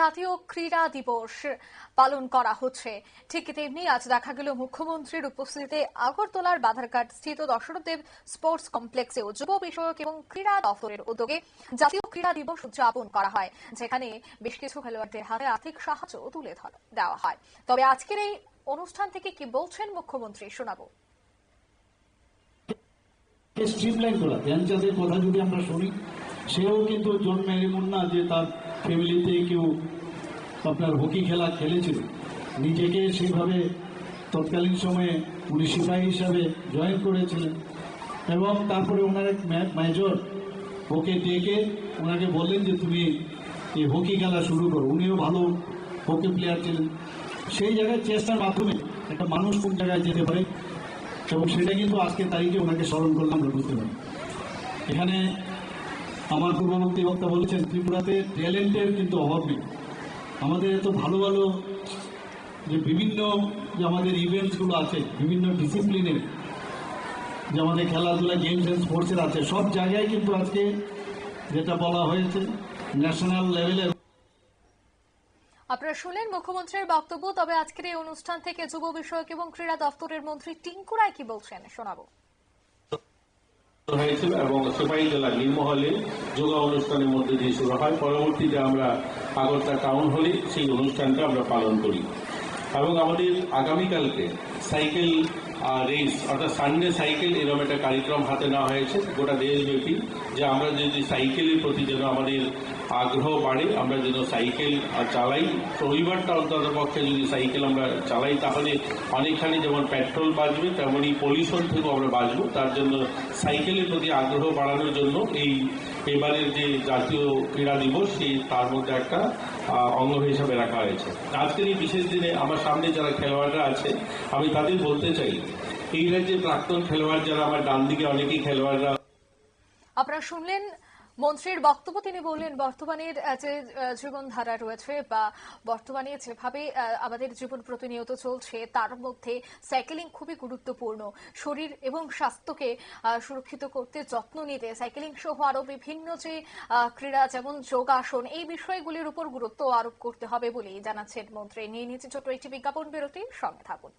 জাতীয় ক্রীড়া দিবস পালন করা হচ্ছে। ঠিক তেমনি আজ দেখা গেল মুখ্যমন্ত্রীর উপস্থিতিতে আগরতলার বাধারঘাট স্থিত দশরথদেব স্পোর্টস কমপ্লেক্সে যুব বিষয়ক এবং ক্রীড়া দফতরের উদ্যোগে জাতীয় ক্রীড়া দিবস উদযাপন করা হয়, যেখানে বেশ কিছু খেলোয়াড়দের হাতে আর্থিক সাহায্য তুলে দেওয়া হয়। তবে আজকের এই অনুষ্ঠান থেকে কি বলছেন মুখ্যমন্ত্রী? শোনাবো। স্ট্রিমলাইন করা ধ্যানচাঁদের কথা যদি আমরা শুনি, সেও কিন্তু জন্মে এমন না যে তার ফ্যামিলিতে কেউ আপনার হকি খেলা খেলেছিল নিজেকে সেইভাবে তৎকালীন সময়ে উনি সিপাহী হিসাবে জয়েন করেছিলেন এবং তারপরে ওনার এক মেজর ওকে ডেকে ওনাকে বললেন যে, তুমি এই হকি খেলা শুরু করো। উনিও ভালো হকি প্লেয়ার ছিলেন। সেই জায়গায় চেষ্টার মাধ্যমে একটা মানুষ কোন জায়গায় যেতে পারে এবং সেটা কিন্তু আজকে তারিখে ওনাকে স্মরণ করলাম বুঝতে পারি এখানে আমার পূর্ববর্তী বক্তা বলেছেন, ত্রিপুরাতে ট্যালেন্টের কিন্তু অভাব নেই। আমাদের এত ভালো ভালো যে বিভিন্ন যে আমাদের ইভেন্টসগুলো আছে, বিভিন্ন ডিসিপ্লিনের যে আমাদের খেলাধুলা, গেমস অ্যান্ড স্পোর্টসের আছে, সব জায়গায় কিন্তু আজকে যেটা বলা হয়েছে ন্যাশনাল লেভেলে আপনারা শুনলেন মুখ্যমন্ত্রীর বক্তব্য, তবে আজকের এই অনুষ্ঠান থেকে যুব বিষয়ক এবং ক্রীড়া দফতরের মন্ত্রী টিঙ্কু রায় কি বলছেন, শোনাবো। হয়েছিল এবং সিপাহী জেলা নির্মহলে যোগা অনুষ্ঠানের মধ্যে দিয়ে শুরু হয়। পরবর্তীতে আমরা আগরতলা টাউন হলে সেই অনুষ্ঠানটা আমরা পালন করি। এবং আমাদের আগামীকালকে সাইকেল রেস অর্থাৎ সানডে সাইকেল এরকম একটা কার্যক্রম হাতে নেওয়া হয়েছে। গোটা দেশব্যাপী যে আমরা যদি সাইকেলের প্রতি যেন আমাদের আগ্রহ বাড়ে, আমরা যেন সাইকেল চালাই। রবিবারটা অন্তত পক্ষে যদি সাইকেল আমরা চালাই, তাহলে অনেকখানি যেমন পেট্রোল বাঁচবে, তেমনই পলিউশন থেকেও আমরা বাঁচবো। তার জন্য সাইকেলের প্রতি আগ্রহ বাড়ানোর জন্য এই এবারের যে জাতীয় ক্রীড়া দিবস, সেই তার মধ্যে একটা অঙ্গ হিসাবে রাখা হয়েছে। আজকের এই বিশেষ দিনে আমার সামনে যারা খেলোয়াড়রা আছে, আমি তাদের বলতে চাই আপনারা শুনলেন মন্ত্রীর বক্তব্য, তিনি বললেন বর্তমানের যে জীবনধারা রয়েছে বা বর্তমানে যেভাবে আমাদের জীবন প্রতিনিয়ত চলছে, তার মধ্যে সাইকেলিং খুবই গুরুত্বপূর্ণ। শরীর এবং স্বাস্থ্যকে সুরক্ষিত করতে যত্ন নিতে, সাইকেলিং সহ আরও বিভিন্ন যে ক্রীড়া, যেমন যোগাসন, এই বিষয়গুলির উপর গুরুত্ব আরোপ করতে হবে বলেই জানাচ্ছেন মন্ত্রী। নিয়ে নিয়েছে ছোট একটি বিজ্ঞাপন বিরতি, সঙ্গে থাকুন।